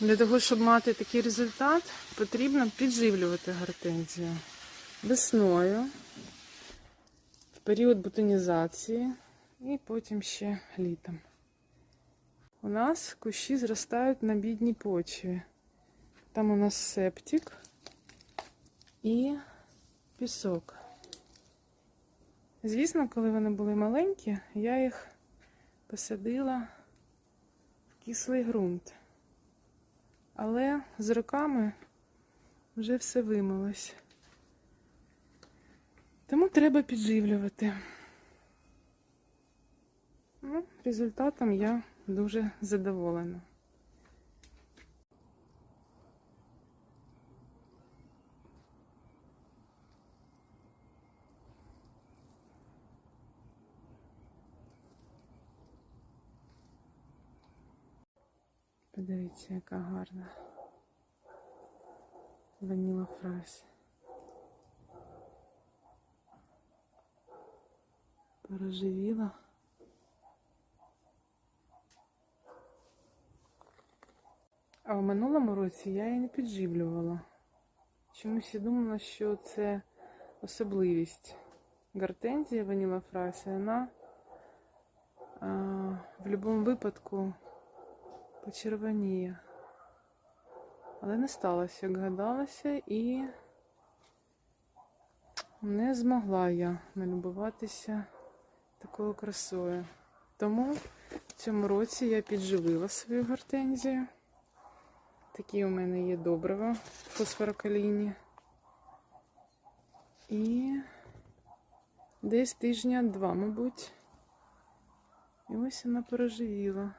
Для того, щоб мати такий результат, потрібно підживлювати гортензію весною, в період бутонізації і потім ще літом. У нас кущі зростають на бідній почві. Там у нас септик і пісок. Звісно, коли вони були маленькі, я їх посадила в кислий ґрунт. Але з роками вже все вимилось. Тому треба підживлювати. Ну, результатом я дуже задоволена. Подивіться, яка гарна. Ваніла фрась. Порожевіла. А в минулому році я її не підживлювала. Чомусь я думала, що це особливість. Гортензія ваніла фрась, вона а, в будь-якому випадку почервоніє. Але не сталося, як гадалося, і не змогла я налюбуватися такою красою. Тому в цьому році я підживила свою гортензію. Такі у мене є добрива фосфорокалійні. І десь тижня два, мабуть. І ось вона порожевіла.